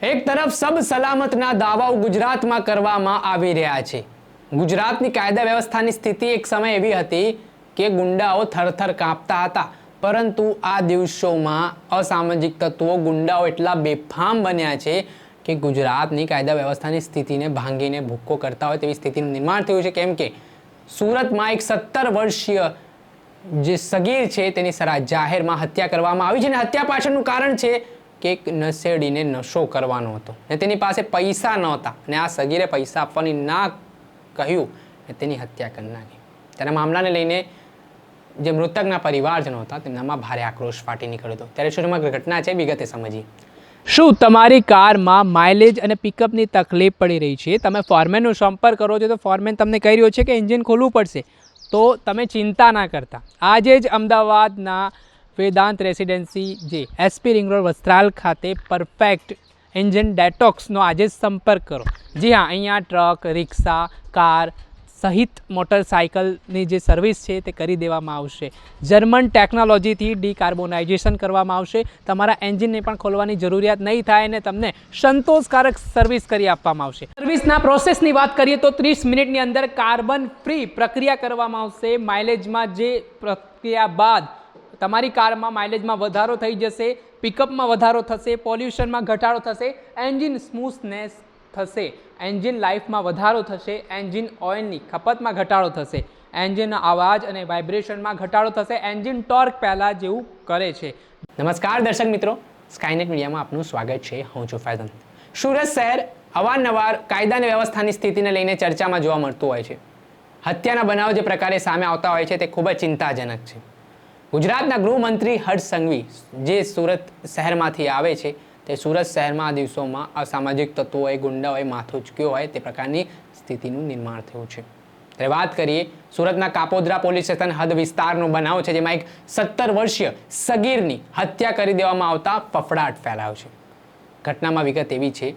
એક તરફ સબ સલામતના દાવાઓ ગુજરાતમાં કરવામાં આવી રહ્યા છે. ગુજરાતની કાયદા વ્યવસ્થાની સ્થિતિ એક સમય એવી હતી કે ગુંડાઓ થરથર કાંપતા હતા, પરંતુ આ દિવસોમાં અસામાજિક તત્વો ગુંડાઓ એટલા બેફામ બન્યા છે કે ગુજરાતની કાયદા વ્યવસ્થાની સ્થિતિને ભાંગીને ભૂક્કો કરતા હોય તેવી સ્થિતિનું નિર્માણ થયું છે. કેમ કે સુરતમાં એક સત્તર વર્ષીય જે સગીર છે તેની સરા, જાહેરમાં હત્યા કરવામાં આવી છે અને હત્યા પાછળનું કારણ છે કે નસેડીને નશો કરવાનો હતો. ને તેની પાસે પૈસા નહોતા. અને આ સગીરે પૈસા આપવાની ના કહ્યું ને તેની હત્યા કરી નાખી. ત્યારે મામલાને લઈને જે મૃતકના પરિવારજનો હતા, તેમનામાં ભારે આક્રોશ ફાટી નીકળ્યો હતો. ત્યારે શું સમગ્ર ઘટના છે, વિગતે સમજીએ. શું તમારી કારમાં માઇલેજ અને પિકઅપની તકલીફ પડી રહી છે? તમે ફોરમેનનો સંપર્ક કરો છો તો ફોરમેન તમને કહી રહ્યો છે કે એન્જિન ખોલવું પડશે. તો તમે ચિંતા ના કરતા. આજે જ અમદાવાદના વેદાંત રેસિડેન્સી જે એસપી રિંગ રોડ વસ્ત્રાલ ખાતે પરફેક્ટ એન્જિન ડેટોક્સનો આજે સંપર્ક કરો. જી હા, અહીંયા ટ્રક, રિક્ષા, કાર સહિત મોટરસાયકલની જે સર્વિસ છે તે કરી દેવામાં આવશે. જર્મન ટેકનોલોજીથી ડીકાર્બોનાઇઝેશન કરવામાં આવશે. તમારા એન્જિનને પણ ખોલવાની જરૂરિયાત નહીં થાય અને તમને સંતોષકારક સર્વિસ કરી આપવામાં આવશે. સર્વિસના પ્રોસેસની વાત કરીએ તો ત્રીસ મિનિટની અંદર કાર્બન ફ્રી પ્રક્રિયા કરવામાં આવશે. માઇલેજમાં જે પ્રક્રિયા બાદ તમારી કારમાં માઇલેજમાં વધારો થઈ જશે પિકઅપમાં વધારો થશે પોલ્યુશનમાં ઘટાડો થશે એન્જિન સ્મૂથનેસ થશે એન્જિન લાઈફમાં વધારો થશે એન્જિન ઓઇલની ખપતમાં ઘટાડો થશે એન્જિનના અવાજ અને વાઇબ્રેશનમાં ઘટાડો થશે એન્જિન ટોર્ક પહેલાં જેવું કરે છે. નમસ્કાર દર્શક મિત્રો સ્કાયનેટ મીડિયામાં આપનું સ્વાગત છે, હું છું ફૈઝન સુરત શહેર અવારનવાર કાયદા અને વ્યવસ્થાની સ્થિતિને લઈને ચર્ચામાં જોવા મળતું હોય છે. હત્યાના બનાવ જે પ્રકારે સામે આવતા હોય છે, તે ખૂબ જ ચિંતાજનક છે. ગુજરાતના ગૃહમંત્રી હર્ષ સંઘવી જે સુરત શહેરમાંથી આવે છે, તે સુરત શહેરમાં દિવસોમાં અસામાજિક તત્વોએ, ગુંડાઓએ માથું ચૂક્યો હોય તે પ્રકારની સ્થિતિનું નિર્માણ થયું છે. ત્યારે વાત કરીએ સુરતના કાપોદ્રા પોલીસ સ્ટેશન હદ વિસ્તારનો બનાવ છે, જેમાં એક સત્તર વર્ષીય સગીરની હત્યા કરી દેવામાં આવતા ફફડાટ ફેલાયો છે. ઘટનામાં વિગત એવી છે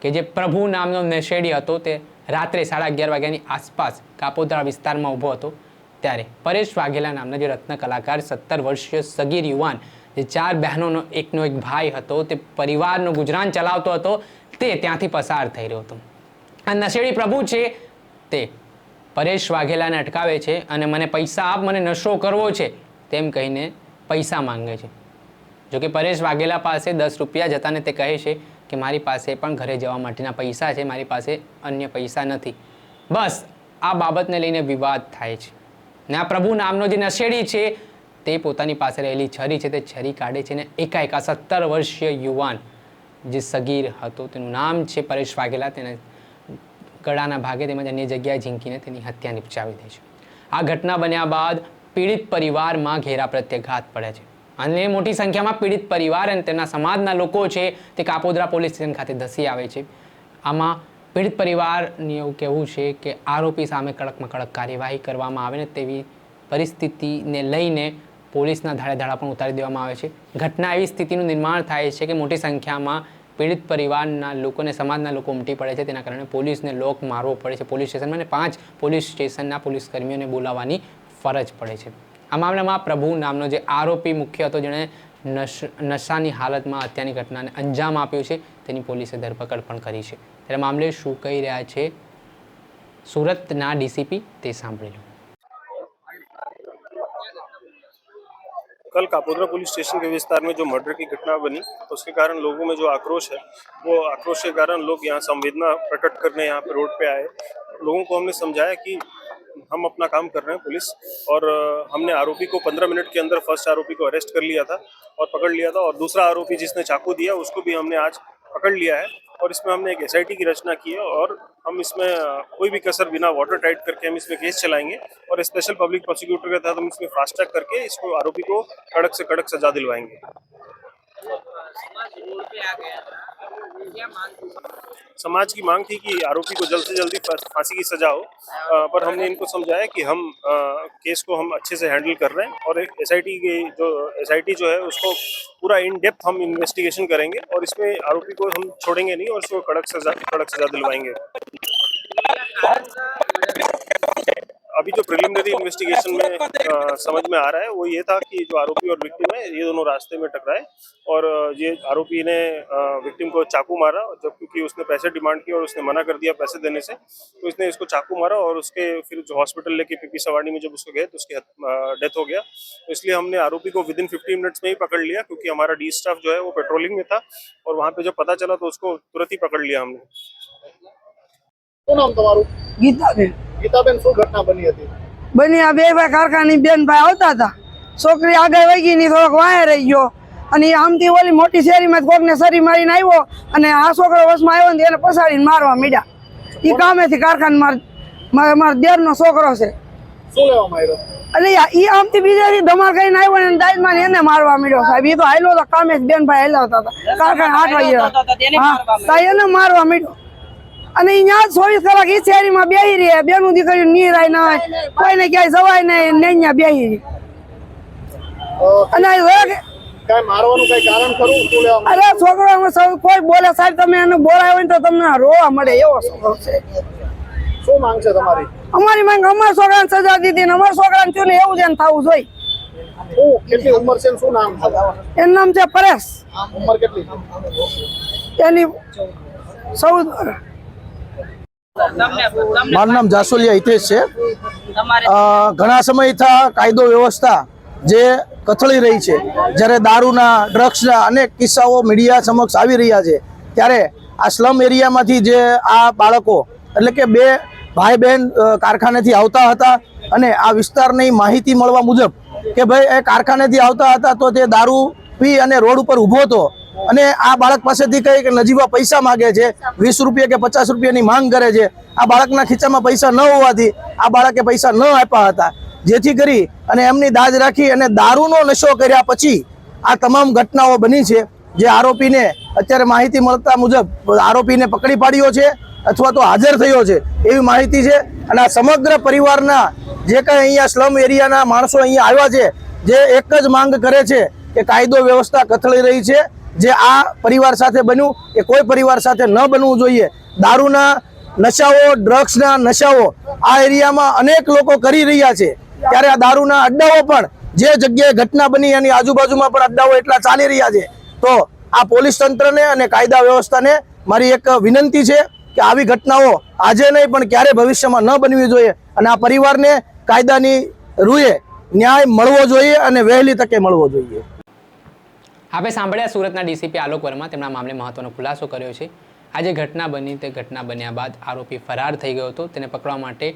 કે જે પ્રભુ નામનો નશેડી હતો, તે રાત્રે સાડા અગિયાર વાગ્યાની આસપાસ કાપોદ્રા વિસ્તારમાં ઊભો હતો. ત્યારે પરેશ વાઘેલા નામના જે રત્ન કલાકાર, સત્તર વર્ષીય સગીર યુવાન, જે ચાર બહેનોનો એકનો એક ભાઈ હતો, તે પરિવારનો ગુજરાન ચલાવતો હતો, તે ત્યાંથી પસાર થઈ રહ્યો હતો. આ નશેડી પ્રભુ છે તે. પરેશ વાઘેલાને અટકાવે છે અને મને પૈસા આપ, મને નશો કરવો છે, તેમ કહીને પૈસા માંગે છે. જો કે પરેશ વાઘેલા પાસે દસ રૂપિયા જતાને તે કહે છે કે મારી પાસે પણ ઘરે જવા માટેના પૈસા છે, મારી પાસે અન્ય પૈસા નથી. બસ, આ બાબતને લઈને વિવાદ થાય છે. ને આ પ્રભુ નામનો જે નશેડી છે, તે પોતાની પાસે રહેલી છરી છે, તે છરી કાઢે છે ને એકાએક આ સત્તર વર્ષીય યુવાન જે સગીર હતો, તેનું નામ છે પરેશ વાઘેલા, તેને ગળાના ભાગે તેમજ અન્ય જગ્યાએ ઝીંકીને તેની હત્યા નિપજાવી દે છે. આ ઘટના બન્યા બાદ પીડિત પરિવારમાં ઘેરા પ્રત્યાઘાત પડે છે. અને મોટી સંખ્યામાં પીડિત પરિવાર અને તેમના સમાજના લોકો છે, તે કાપોદરા પોલીસ સ્ટેશન ખાતે ધસી આવે છે. આમાં પીડિત પરિવારને એવું કહેવું છે કે આરોપી સામે કડકમાં કડક કાર્યવાહી કરવામાં આવે ને તેવી પરિસ્થિતિને લઈને પોલીસના ધાડે ધાડા પણ ઉતારી દેવામાં આવે છે. ઘટના એવી સ્થિતિનું નિર્માણ થાય છે કે મોટી સંખ્યામાં પીડિત પરિવારના લોકોને સમાજના લોકો ઉમટી પડે છે. તેના કારણે પોલીસને લોક મારવો પડે છે. પોલીસ સ્ટેશનમાં અને પાંચ પોલીસ સ્ટેશનના પોલીસ કર્મીઓને બોલાવવાની ફરજ પડે છે. આ મામલામાં પ્રભુ નામનો જે આરોપી મુખ્ય હતો, જેણે નશ, નશાની હાલતમાં હત્યાની ઘટનાને અંજામ આપ્યું છે. તેની પોલીસે ધરપકડ પણ કરી છે. ત્યારે મામલે શું કહી રહ્યા છે સુરતના ડીસીપી તે સાંભળી લો कल कापोद्रा पुलिस स्टेशन के विस्तार में जो मर्डर की घटना बनी तो उसके कारण लोगों में जो आक्रोश है वो आक्रोश के कारण लोग यहाँ संवेदना प्रकट करने यहाँ पे रोड पे आए लोगों को हमने समझाया कि हम अपना काम कर रहे हैं पुलिस और अ, हमने आरोपी को पंद्रह मिनट के अंदर फर्स्ट आरोपी को अरेस्ट कर लिया था और पकड़ लिया था और दूसरा आरोपी जिसने चाकू दिया उसको भी हमने आज पकड़ लिया है और इसमें हमने एक एसआईटी की रचना की है और हम इसमें कोई भी कसर बिना वाटर टाइट करके हम इसमें केस चलाएँगे और स्पेशल पब्लिक प्रोसिक्यूटर के तहत हम इसमें फास्ट ट्रैक करके इसको आरोपी को कड़क से कड़क सजा दिलवाएँगे। समाज की मांग थी कि आरोपी को जल्द से जल्दी फांसी की सजा हो। पर हमने इनको समझाया कि हम आ, केस को हम अच्छे से हैंडल कर रहे हैं और एसआईटी की जो एसआईटी जो है उसको पूरा इन डेप्थ हम इन्वेस्टिगेशन करेंगे और इसमें आरोपी को हम छोड़ेंगे नहीं और उसको कड़क सजा कड़क सजा दिलवाएँगे। अभी जो प्रिलिमिनरी इन्वेस्टिगेशन में आ, समझ में आ रहा है वो ये था कि जो आरोपी और विक्टिम है ये दोनों रास्ते में टकराए और ये आरोपी ने विक्टिम को चाकू मारा जब क्योंकि उसने पैसे डिमांड किए और उसने मना कर दिया पैसे देने से तो इसने इसको चाकू मारा और उसके फिर जो हॉस्पिटल लेके पीपी सवाड़ी में जब उसको गए तो उसकी डेथ हो गया। तो इसलिए हमने आरोपी को विद इन फिफ्टी मिनट्स में ही पकड़ लिया क्योंकि हमारा डी स्टाफ जो है वो पेट्रोलिंग में था और वहाँ पे जब पता चला तो उसको तुरंत ही पकड़ लिया हमने। क्या नाम तुम्हारा? गीता ગીતાબેન શું ઘટના બની હતી? બની આ બે ભાઈ કારખાની બેન ભાઈ આવતા હતા. છોકરી આગળ વહી ગઈ ની થોડોક વાંહે રહી ગયો. અને આમથી ઓલી મોટી શેરીમાં કોકને સરી મારીને આવ્યો અને આ છોકરો વસમાં આવ્યો ને એને પસાડીને મારવા મીડ્યા. ઈ કામેથી કારખાને માર મારા મારા દેરનો છોકરો છે. શું લેવામાં આવ્યો યા- ઈ આમથી બીજાથી ધમાલ કરીને આવ્યો ને દાઈમાં ને એને મારવા મીડ્યો સાહેબ. એ તો હાલ્યો તો કામે બેન ભાઈ હાલ્યા હતા. કારખાને આઠ વાગ્યા હા એને મારવા મીડ્યો. અને અહીંયા ચોવીસ કલાક ઈ શેરીમાં બેહી રહે. બેનું દીકરીઓ નીરાય ના હોય કોઈને ક્યાંય જવાય નહીં ને અહીંયા બેહી રહી. અને અરે છોકરો સૌ કોઈ બોલે સાહેબ તમે એને બોલાયો હોય તો તમને રોવા મળે એવો છોકરો છે. શું માંગ છે તમારી? અમારી માંગ અમારા છોકરાને સજા દીધી ને અમારા છોકરાને થયું ને એવું જ એને થવું જોઈએ. શું? કેટલી ઉંમર છે શું નામ છે? એનું નામ છે પરેશ. ઉંમર કેટલી? એની ચૌદ વર્ષ મારું નામ જાસોલિયા હિતેશ છે. ઘણા સમયથી કાયદો વ્યવસ્થા જે કથળી રહી છે. જ્યારે દારૂના ડ્રગ્સના અનેક કિસ્સાઓ મીડિયા સમક્ષ આવી રહ્યા છે. ત્યારે આ સ્લમ એરિયામાંથી જે આ બાળકો એટલે કે બે ભાઈ બહેન કારખાનેથી આવતા હતા અને આ વિસ્તારની માહિતી મળવા મુજબ કે ભાઈ એ કારખાનેથી આવતા હતા તો તે દારૂ પી અને રોડ ઉપર ઊભો હતો. અને આ બાળક પાસેથી કઈ કે નજીવા પૈસા માગે છે, વીસ રૂપિયા કે પચાસ રૂપિયાની માંગ કરે છે. આ બાળકના ખીચામાં પૈસા ન હોવાથી આ બાળકે પૈસા ન આપ્યા હતા. જેથી કરી અને એમની દાજ રાખી અને દારૂનો નશો કર્યા પછી આ તમામ ઘટનાઓ બની છે. જે આરોપીને અત્યારે માહિતી મળતા મુજબ આરોપીને પકડી પાડ્યો છે અથવા તો હાજર થયો છે એવી માહિતી છે. અને આ સમગ્ર પરિવારના જે કંઈ અહીંયા સ્લમ એરિયાના માણસો અહીંયા આવ્યા છે, જે એક જ માંગ કરે છે કે કાયદો વ્યવસ્થા કથળી રહી છે. જે આ પરિવાર સાથે બન્યું એ કોઈ પરિવાર સાથે ન બનવું જોઈએ. દારૂના નશાઓ ડ્રગ્સના નશાઓ આ એરિયામાં અનેક લોકો કરી રહ્યા છે. ત્યારે આ દારૂના અડ્ડાઓ પણ જે જગ્યાએ ઘટના બની એની આજુબાજુમાં પણ અડ્ડાઓ એટલા ચાલી રહ્યા છે. તો આ પોલીસ તંત્રને અને કાયદા વ્યવસ્થાને મારી એક વિનંતી છે કે આવી ઘટનાઓ આજે નહીં, પણ ક્યારે ભવિષ્યમાં ન બનવી જોઈએ અને આ પરિવારને કાયદાની રૂએ ન્યાય મળવો જોઈએ અને વહેલી તકે મળવો જોઈએ. આપણે સાંભળ્યા સુરતના ડીસીપી આલોક વર્મા તેમના મામલે મહત્વનો ખુલાસો કર્યો છે. આ જે ઘટના બની તે ઘટના બન્યા બાદ આરોપી ફરાર થઈ ગયો હતો. તેને પકડવા માટે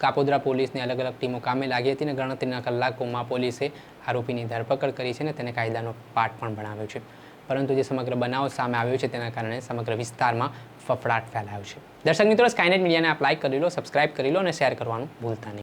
કાપોદ્રા પોલીસની અલગ અલગ ટીમો કામે લાગી હતી અને ગણતરીના કલાકોમાં પોલીસે આરોપીની ધરપકડ કરી છે અને તેને કાયદાનો પાઠ પણ ભણાવ્યો છે. પરંતુ જે સમગ્ર બનાવ સામે આવ્યો છે તેના કારણે સમગ્ર વિસ્તારમાં ફફડાટ ફેલાયો છે. દર્શક મિત્રો સ્કાયનેટ મીડિયાને આપ લાઇક કરી લો સબસ્ક્રાઇબ કરી લો અને શેર કરવાનું ભૂલતા નહીં.